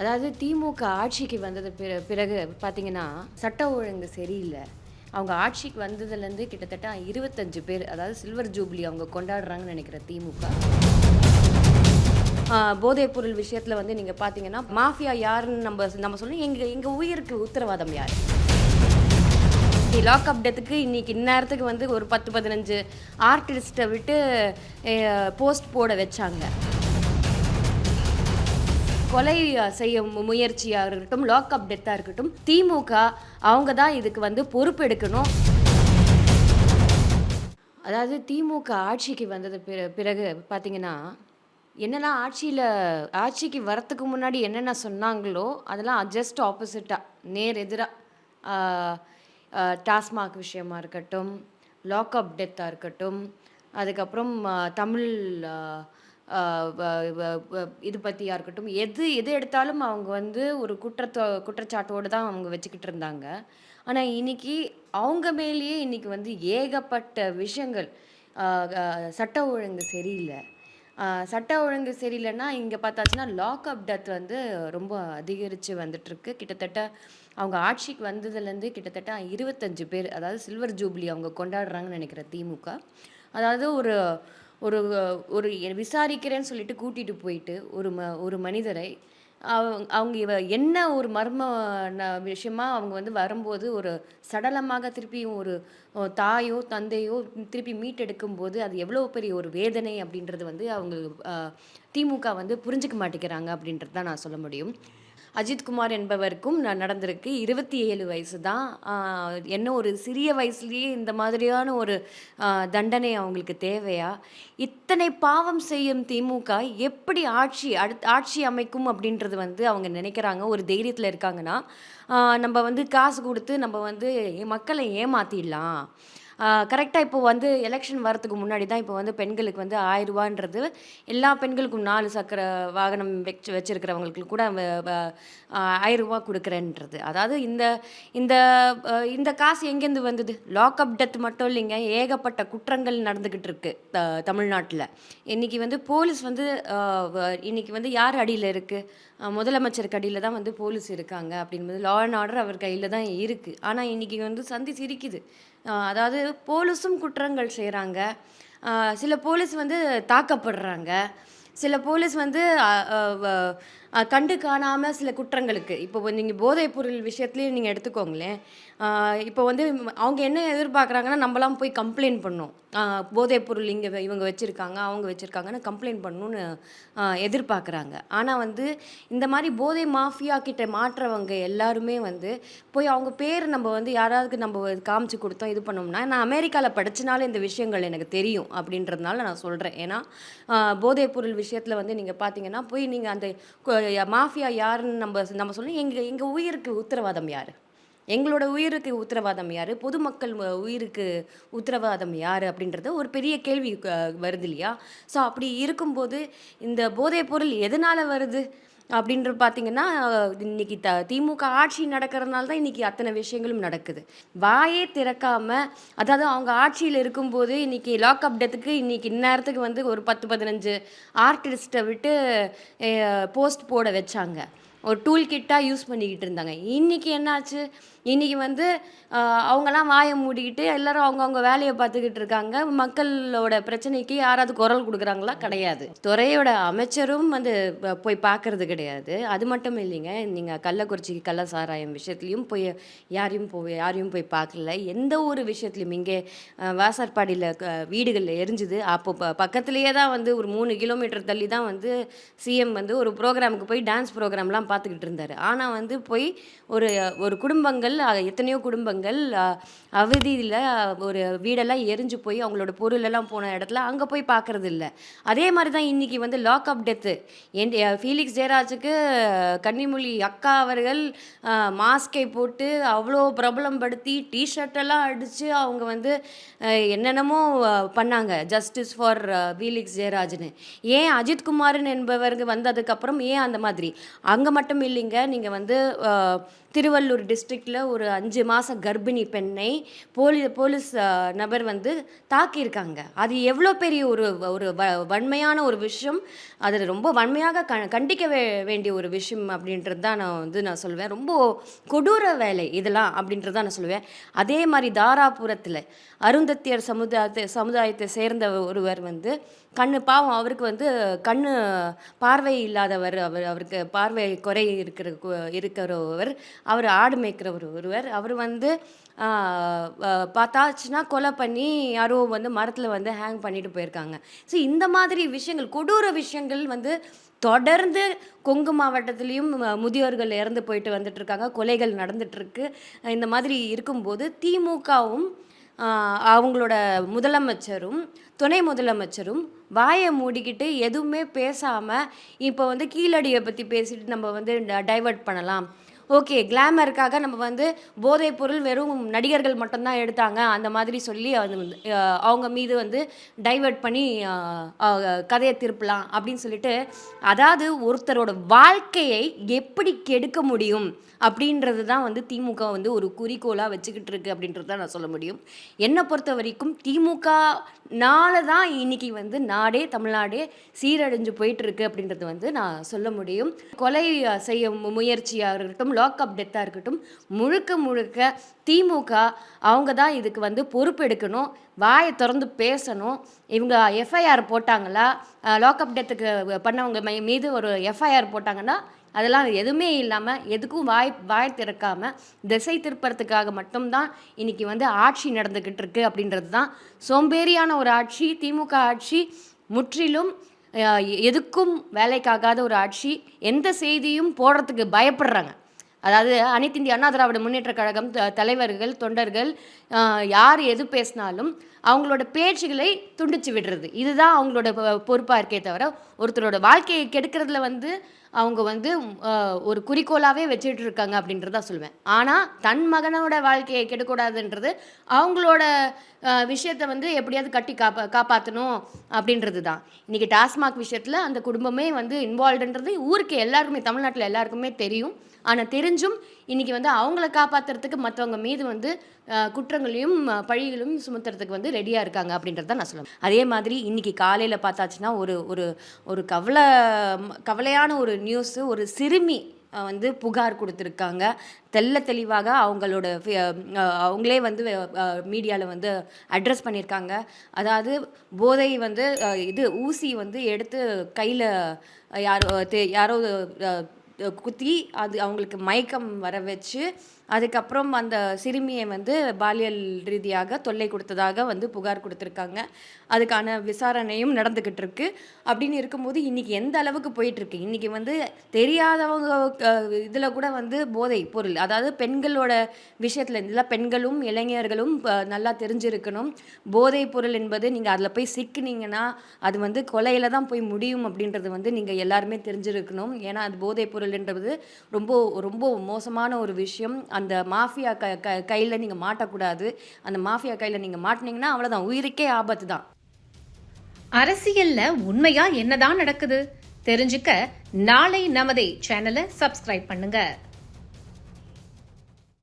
அதாவது திமுக ஆட்சிக்கு வந்தது பிற பிறகு பார்த்தீங்கன்னா சட்ட ஒழுங்கு சரியில்லை. அவங்க ஆட்சிக்கு வந்ததுலேருந்து கிட்டத்தட்ட இருபத்தஞ்சு பேர் அதாவது சில்வர் ஜூப்ளி அவங்க கொண்டாடுறாங்கன்னு நினைக்கிற திமுக. போதைப்பொருள் விஷயத்தில் வந்து நீங்கள் பார்த்தீங்கன்னா மாஃபியா யாருன்னு நம்ம நம்ம சொல்லணும். எங்கள் எங்கள் உயிருக்கு உத்தரவாதம் யார்? லாக்அப் டெத்துக்கு இன்னைக்கு இந்நேரத்துக்கு வந்து ஒரு பத்து பதினஞ்சு ஆர்டிஸ்ட்டை விட்டு போஸ்ட் போட வச்சாங்க. கொலை செய்ய முயற்சியாக இருக்கட்டும் லாக்அப் டெத்தாக இருக்கட்டும் திமுக அவங்க தான் இதுக்கு வந்து பொறுப்பெடுக்கணும் அதாவது திமுக ஆட்சிக்கு வந்தது பிறகு பார்த்தீங்கன்னா என்னெல்லாம் ஆட்சியில் ஆட்சிக்கு வரத்துக்கு முன்னாடி என்னென்ன சொன்னாங்களோ அதெல்லாம் ஜஸ்ட் ஆப்போசிட்டாக நேர் எதிராக டாஸ்மாக் விஷயமா இருக்கட்டும் லாக்அப் டெத்தாக இருக்கட்டும் அதுக்கப்புறம் தமிழ் இது பற்றியா இருக்கட்டும் எது எது எடுத்தாலும் அவங்க வந்து ஒரு குற்றத்தோ குற்றச்சாட்டோடு தான் அவங்க வச்சுக்கிட்டு இருந்தாங்க. ஆனால் இன்னைக்கு அவங்க மேலேயே இன்னைக்கு வந்து ஏகப்பட்ட விஷயங்கள் சட்ட ஒழுங்கு சரியில்லை. சட்ட ஒழுங்கு சரியில்லைன்னா இங்கே பார்த்தாச்சுன்னா லாக்அப் டெத் வந்து ரொம்ப அதிகரித்து வந்துட்டுருக்கு. கிட்டத்தட்ட அவங்க ஆட்சிக்கு வந்ததுலேருந்து கிட்டத்தட்ட இருபத்தஞ்சு பேர் அதாவது சில்வர் ஜூப்ளி அவங்க கொண்டாடுறாங்கன்னு நினைக்கிற திமுக. அதாவது ஒரு ஒரு ஒரு விசாரிக்கிறேன்னு சொல்லிட்டு கூட்டிகிட்டு போயிட்டு ஒரு ம ஒரு மனிதரை அவங்க அவங்க இவ என்ன ஒரு மர்ம ந- விஷயமா அவங்க வந்து வரும்போது ஒரு சடலமாக திருப்பியும் ஒரு தாயோ தந்தையோ திருப்பி மீட்டெடுக்கும் போது அது எவ்வளோ பெரிய ஒரு வேதனை அப்படின்றது வந்து அவங்க திமுக வந்து புரிஞ்சுக்க மாட்டேங்கிறாங்க அப்படின்றது தான் நான் சொல்ல முடியும். அஜித்குமார் என்பவருக்கும் நான் நடந்திருக்கு. இருபத்தி ஏழு வயசு தான் என்ன ஒரு சிறிய வயசுலேயே இந்த மாதிரியான ஒரு தண்டனை அவங்களுக்கு தேவையா? இத்தனை பாவம் செய்யும் திமுக எப்படி ஆட்சி அடுத் ஆட்சி அமைக்கும் அப்படின்றது வந்து அவங்க நினைக்கிறாங்க. ஒரு தைரியத்தில் இருக்காங்கன்னா நம்ம வந்து காசு கொடுத்து நம்ம வந்து மக்களை ஏமாத்திடலாம். கரெக்டாக இப்போ வந்து எலெக்ஷன் வரதுக்கு முன்னாடி தான் இப்போ வந்து பெண்களுக்கு வந்து ஆயிரரூபான்றது எல்லா பெண்களுக்கும் நாலு சக்கர வாகனம் வச்சு வச்சுருக்கிறவங்களுக்கு கூட வ- கொடுக்குறேன்றது. அதாவது இந்த இந்த இந்த காசு எங்கேருந்து வந்தது? லாக்அப் டெத் மட்டும் இல்லைங்க ஏகப்பட்ட குற்றங்கள் நடந்துக்கிட்டு இருக்கு த தமிழ்நாட்டில். இன்றைக்கி வந்து போலீஸ் வந்து இன்றைக்கி வ- இன்னைக்கு வந்து யார் அடியில் இருக்குது முதலமைச்சருக்கு அடியில் தான் வந்து போலீஸ் இருக்காங்க அப்படின்பது லா அண்ட் ஆர்டர் அவர் கையில் தான் இருக்குது ஆனால் இன்னைக்கு வந்து சந்தி சிரிக்குது. அதாவது போலீஸும் குற்றங்கள் செய்கிறாங்க சில போலீஸ் வந்து தாக்கப்படுறாங்க. சில போலீஸ் வந்து வ- கண்டு காணாமல் சில குற்றங்களுக்கு. இப்போ நீங்கள் போதைப் பொருள் விஷயத்துலேயும் நீங்கள் எடுத்துக்கோங்களேன். இப்போ வந்து அவங்க என்ன எதிர்பார்க்குறாங்கன்னா நம்மலாம் போய் கம்ப்ளைண்ட் பண்ணோம். போதைப் பொருள் இங்கே இவங்க வச்சுருக்காங்க அவங்க வச்சுருக்காங்கன்னு கம்ப்ளைண்ட் பண்ணணும்னு எதிர்பார்க்குறாங்க. ஆனால் வந்து இந்த மாதிரி போதை மாஃபியா கிட்ட மாற்றுறவங்க எல்லாருமே வந்து போய் அவங்க பேர் நம்ம வந்து யாராவது நம்ம காமிச்சு கொடுத்தோம் இது பண்ணோம்னா நான் அமெரிக்காவில் படிச்சனால இந்த விஷயங்கள் எனக்கு தெரியும் அப்படின்றதுனால நான் சொல்கிறேன் ஏன்னா போதைப் பொருள் விஷயத்தில் வந்து நீங்கள் பார்த்தீங்கன்னா போய் நீங்கள் அந்த மாஃபியா யாருன்னு நம்ம நம்ம சொல்லணும். எங்கள் எங்கள் உயிருக்கு உத்தரவாதம் யார்? எங்களோட உயிருக்கு உத்தரவாதம் யார்? பொதுமக்கள் உயிருக்கு உத்தரவாதம் யார்? அப்படின்றது ஒரு பெரிய கேள்வி வருது இல்லையா? ஸோ அப்படி இருக்கும்போது இந்த போதைப் பொருள் எதனால் வருது? அப்படின்ற பார்த்தீங்கன்னா இன்னைக்கு த திமுக ஆட்சி நடக்கிறதுனால தான் இன்னைக்கு அத்தனை விஷயங்களும் நடக்குது. வாயே திறக்காமல் அதாவது அவங்க ஆட்சியில் இருக்கும்போது இன்னைக்கு லாக்அப் டெத்துக்கு இன்னைக்கு இந்நேரத்துக்கு வந்து ஒரு பத்து பதினஞ்சு ஆர்டிஸ்ட்டை விட்டு போஸ்ட் போட வச்சாங்க. ஒரு டூல் கிட்டாக யூஸ் பண்ணிக்கிட்டு இருந்தாங்க. இன்னைக்கு என்னாச்சு? இன்னைக்கு வந்து அவங்கெல்லாம் வாயை மூடிக்கிட்டு எல்லோரும் அவங்கவுங்க வேலையை பார்த்துக்கிட்டு இருக்காங்க. மக்களோட பிரச்சனைக்கு யாராவது குரல் கொடுக்குறாங்களா? கிடையாது. துறையோட அமைச்சரும் வந்து போய் பார்க்கறது கிடையாது. அது மட்டும் இல்லைங்க. நீங்கள் கள்ளக்குறிச்சி கள்ள சாராயம் விஷயத்துலையும் போய் யாரையும் போய் யாரையும் போய் பார்க்கல. எந்த ஒரு விஷயத்துலையும் இங்கே வாசற்பாடியில் வீடுகளில் எரிஞ்சுது. அப்போ பக்கத்துலேயே தான் வந்து ஒரு மூணு கிலோமீட்டர் தள்ளி தான் வந்து சிஎம் வந்து ஒரு ப்ரோக்ராமுக்கு போய் டான்ஸ் ப்ரோக்ராம்லாம் பார்த்துக்கிட்டு இருந்தார். ஆனால் வந்து போய் ஒரு ஒரு குடும்பங்கள் எத்தனையோ குடும்பங்கள் அவதியில் ஒரு வீடெல்லாம் எரிஞ்சு போய் அவங்களோட பொருளெல்லாம் போன இடத்துல அங்கே போய் பார்க்குறது இல்லை. அதே மாதிரி தான் இன்றைக்கி வந்து லாக் அப் டெத்து என் ஃபீலிக்ஸ் ஜெயராஜுக்கு கன்னிமொழி அக்கா அவர்கள் மாஸ்கை போட்டு அவ்வளோ பிரபலம் படுத்தி டிஷர்ட்டெல்லாம் அடித்து அவங்க வந்து என்னென்னமோ பண்ணாங்க. ஜஸ்டிஸ் ஃபார் ஃபீலிக்ஸ் ஜெயராஜ்னு ஏன் அஜித்குமாரன் என்பவருக்கு வந்ததுக்கப்புறம் ஏன் அந்த மாதிரி? அங்கே மட்டும் இல்லைங்க. நீங்கள் வந்து திருவள்ளூர் டிஸ்ட்ரிக்டில் ஒரு அஞ்சு மாத கர்ப்பிணி பெண்ணை போலி போலீஸ் நபர் வந்து தாக்கியிருக்காங்க. அது எவ்வளோ பெரிய ஒரு ஒரு வ- வன்மையான ஒரு விஷயம். அது ரொம்ப வன்மையாக க கண்டிக்க வே வேண்டிய ஒரு விஷயம் அப்படின்றது தான் நான் வந்து நான் சொல்லுவேன். ரொம்ப கொடூர வேலை இதெல்லாம் அப்படின்றது தான் நான் சொல்லுவேன். அதே மாதிரி தாராபுரத்தில் அருந்தத்தியர் சமுதாயத்தை சமுதாயத்தை சேர்ந்த ஒருவர் வந்து கண்ணு பாவம் அவருக்கு வந்து கண்ணு பார்வை இல்லாதவர் அவர் அவருக்கு பார்வை குறை இருக்கிற இருக்கிற ஒருவர் அவர் ஆடு மேய்க்கிற ஒரு ஒருவர் அவர் வந்து பார்த்தாச்சுன்னா கொலை பண்ணி யாரோ வந்து மரத்தில் வந்து ஹேங் பண்ணிட்டு போயிருக்காங்க. ஸோ இந்த மாதிரி விஷயங்கள் கொடூர விஷயங்கள் வந்து தொடர்ந்து கொங்கு மாவட்டத்திலையும் முதியோர்கள் இறந்து போயிட்டு வந்துட்டு இருக்காங்க கொலைகள் நடந்துட்டுருக்கு. இந்த மாதிரி இருக்கும்போது திமுகவும் அவங்களோட முதலமைச்சரும் துணை முதலமைச்சரும் வாயை மூடிக்கிட்டு எதுவுமே பேசாமல் இப்போ வந்து கீழடியை பற்றி பேசிட்டு நம்ம வந்து டைவர்ட் பண்ணலாம். ஓகே கிளாமருக்காக நம்ம வந்து போதைப் பொருள் வெறும் நடிகர்கள் மட்டும்தான் எடுத்தாங்க அந்த மாதிரி சொல்லி அது வந்து, அவங்க மீது வந்து டைவர்ட் பண்ணி கதையை திருப்பலாம் அப்படின்னு சொல்லிட்டு அதாவது ஒருத்தரோட வாழ்க்கையை எப்படி கெடுக்க முடியும் அப்படின்றது தான் வந்து திமுக வந்து ஒரு குறிக்கோளாக வச்சுக்கிட்டு இருக்கு அப்படின்றது தான் நான் சொல்ல முடியும். என்னை பொறுத்த வரைக்கும் திமுகனால தான் இன்னைக்கு வந்து நாடே தமிழ்நாடே சீரழிஞ்சு போயிட்டு இருக்கு அப்படின்றது வந்து நான் சொல்ல முடியும். கொலை செய்ய முயற்சியாக இருக்கட்டும் லாக்அப் டெத்தாக இருக்கட்டும் முழுக்க முழுக்க திமுக அவங்க தான் இதுக்கு வந்து பொறுப்பெடுக்கணும் வாயை திறந்து பேசணும். இவங்க எஃப்ஐஆர் போட்டாங்களா? லாக்அப் டெத்துக்கு பண்ணவங்க மை- மீது ஒரு எஃப்ஐஆர் போட்டாங்கன்னா அதெல்லாம் எதுவுமே இல்லாமல் எதுக்கும் வாய் வாய் திறக்காமல் திசை திருப்பறதுக்காக மட்டும்தான் இன்றைக்கி வந்து ஆட்சி நடந்துக்கிட்டு இருக்கு அப்படின்றது தான் சோம்பேறியான ஒரு ஆட்சி திமுக ஆட்சி. முற்றிலும் எதுக்கும் வேலைக்காகாத ஒரு ஆட்சி. எந்த செய்தியும் போடுறதுக்கு பயப்படுறாங்க. அதாவது அனைத்திந்திய அண்ணா திராவிட முன்னேற்ற கழகம் தலைவர்கள் தொண்டர்கள் யார் எது பேசினாலும் அவங்களோட பேச்சுகளை துண்டிச்சு விடுறது. இதுதான் அவங்களோட பொறுப்பாக இருக்கே தவிர ஒருத்தரோட வாழ்க்கையை கெடுக்கிறதுல வந்து அவங்க வந்து ஒரு குறிக்கோளாகவே வச்சுட்டு இருக்காங்க அப்படின்றத சொல்லுவேன் ஆனால் தன் மகனோட வாழ்க்கையை கெடக்கூடாதுன்றது அவங்களோட விஷயத்த விஷயத்தை வந்து எப்படியாவது கட்டி காப்பா காப்பாற்றணும் அப்படின்றது தான். இன்றைக்கி டாஸ்மாக் விஷயத்தில் அந்த குடும்பமே வந்து இன்வால்வ்டுன்றது ஊருக்கு எல்லாருக்குமே தமிழ்நாட்டில் எல்லாருக்குமே தெரியும். ஆனால் தெரிஞ்சும் இன்றைக்கி வந்து அவங்கள காப்பாற்றுறதுக்கு மற்றவங்க மீது வந்து குற்றங்களையும் பழிகளையும் சுமத்துறதுக்கு வந்து ரெடியாக இருக்காங்க அப்படின்றத நான் சொல்லுவேன் அதே மாதிரி இன்னைக்கு காலையில் பார்த்தாச்சுன்னா ஒரு ஒரு ஒரு கவலை கவலையான ஒரு நியூஸு ஒரு சிறுமி வந்து புகார் கொடுத்துருக்காங்க. தெள்ள தெளிவாக அவங்களோட அவங்களே வந்து மீடியாவில் வந்து அட்ரஸ் பண்ணியிருக்காங்க. அதாவது போதை வந்து இது ஊசி வந்து எடுத்து கையில் யாரோ யாரோ குத்தி அது அவங்களுக்கு மயக்கம் வர வச்சு அதுக்கப்புறம் அந்த சிறுமியை வந்து பாலியல் ரீதியாக தொல்லை கொடுத்ததாக வந்து புகார் கொடுத்துருக்காங்க. அதுக்கான விசாரணையும் நடந்துக்கிட்டு இருக்கு. அப்படின்னு இருக்கும்போது இன்றைக்கி எந்த அளவுக்கு போயிட்டுருக்கு இன்றைக்கி வந்து தெரியாதவங்க இதில் கூட வந்து போதை பொருள் அதாவது பெண்களோட விஷயத்தில் இதில் பெண்களும் இளைஞர்களும் நல்லா தெரிஞ்சிருக்கணும். போதை பொருள் என்பது நீங்கள் அதில் போய் சிக்கினீங்கன்னா அது வந்து கொலையில் தான் போய் முடியும் அப்படின்றது வந்து நீங்கள் எல்லாருமே தெரிஞ்சிருக்கணும். ஏன்னா அது போதை பொருள் என்றது ரொம்ப ரொம்ப மோசமான ஒரு விஷயம். அந்த மாஃபியா க க கையில் நீங்கள் மாட்டக்கூடாது. அந்த மாஃபியா கையில் நீங்கள் மாட்டினீங்கன்னா அவ்வளோதான் உயிருக்கே ஆபத்து தான் அரசியல்ல உண்மையா என்னதான் நடக்குது? தெரிஞ்சுக்க நாளை நமதே சேனலை சப்ஸ்கிரைப் பண்ணுங்க.